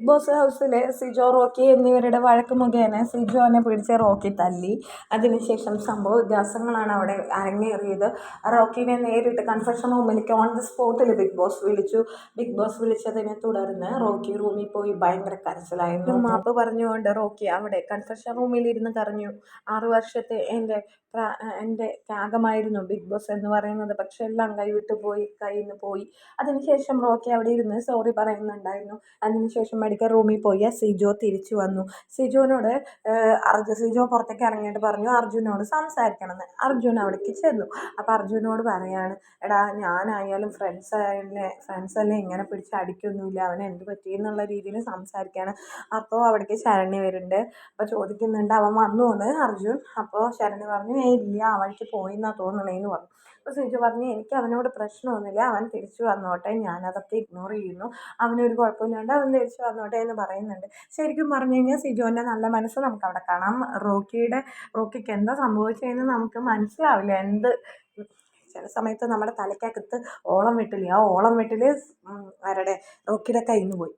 Big boss ഹൗസിലെ Sijo Rocky എന്നിവരുടെ വഴക്ക് മുഖേന സിജോനെ പിടിച്ച് റോക്കി തല്ലി. അതിനുശേഷം സംഭവ വികാസങ്ങളാണ് അവിടെ അരങ്ങേറിയത്. റോക്കിനെ നേരിട്ട് കൺഫെഷൻ റൂമിലേക്ക് ഓൺ ദി സ്പോട്ടിൽ ബിഗ് ബോസ് വിളിച്ചു. ബിഗ് ബോസ് വിളിച്ചതിനെ തുടർന്ന് റോക്കി റൂമിൽ പോയി ഭയങ്കര കരച്ചിലായിരുന്നു. മാപ്പ് പറഞ്ഞുകൊണ്ട് റോക്കി അവിടെ കൺഫെഷൻ റൂമിൽ ഇരുന്ന് കരഞ്ഞു. ആറു വർഷത്തെ എന്റെ എന്റെ ത്യാഗമായിരുന്നു ബിഗ് ബോസ് എന്ന് പറയുന്നത്. പക്ഷെ എല്ലാം കൈവിട്ട് പോയി കയ്യിൽ നിന്ന് പോയി. അതിനുശേഷം റോക്കി അവിടെ ഇരുന്ന് സോറി പറയുന്നുണ്ടായിരുന്നു. അതിനുശേഷം മെഡിക്കൽ റൂമിൽ പോയി സിജോ തിരിച്ചു വന്നു. സിജോനോട് അർജു സിജോ പുറത്തേക്ക് ഇറങ്ങിയിട്ട് പറഞ്ഞു അർജുനോട് സംസാരിക്കണമെന്ന് അർജുൻ അവിടേക്ക് ചെന്നു. അപ്പോൾ അർജുനോട് പറയാണ് എടാ ഞാനായാലും ഫ്രണ്ട്സ് ആയാലും ഫ്രണ്ട്സ് എല്ലാം ഇങ്ങനെ പിടിച്ച് അടിക്കൊന്നുമില്ല. അവന് എന്ത് പറ്റി? എന്നുള്ള രീതിയിൽ സംസാരിക്കുകയാണ് അപ്പോൾ അവിടേക്ക് ശരണ്യ വരുന്നുണ്ട്. അപ്പോൾ ചോദിക്കുന്നുണ്ട് അവൻ വന്നു എന്ന്? അർജുൻ അപ്പോൾ ശരണ്യ പറഞ്ഞു ഏ ഇല്ല അവൾക്ക് വഴിക്ക് പോയി എന്നാണ് തോന്നണേന്ന് പറഞ്ഞു. അപ്പോൾ സിജു പറഞ്ഞു എനിക്ക് അവനോട് പ്രശ്നമൊന്നുമില്ല. അവൻ തിരിച്ചു വന്നോട്ടെ. ഞാനതൊക്കെ ഇഗ്നോർ ചെയ്യുന്നു. അവനൊരു കുഴപ്പമില്ലാണ്ട് അവൻ തിരിച്ചു വന്നോട്ടെ എന്ന് പറയുന്നുണ്ട്. ശരിക്കും പറഞ്ഞു കഴിഞ്ഞാൽ സിജോന്റെ നല്ല മനസ്സ് നമുക്ക് അവിടെ കാണാം. റോക്കിയുടെ റോക്കിക്ക് എന്താ സംഭവിച്ചതെന്ന് നമുക്ക് മനസ്സിലാവില്ല. എന്ത്? ചില സമയത്ത് നമ്മുടെ തലയ്ക്കകത്ത് ഓളം വെട്ടില്ലേ? ആ ഓളം വെട്ടിൽ ആരുടെ? റോക്കിയുടെ കയ്യിൽ നിന്ന് പോയി.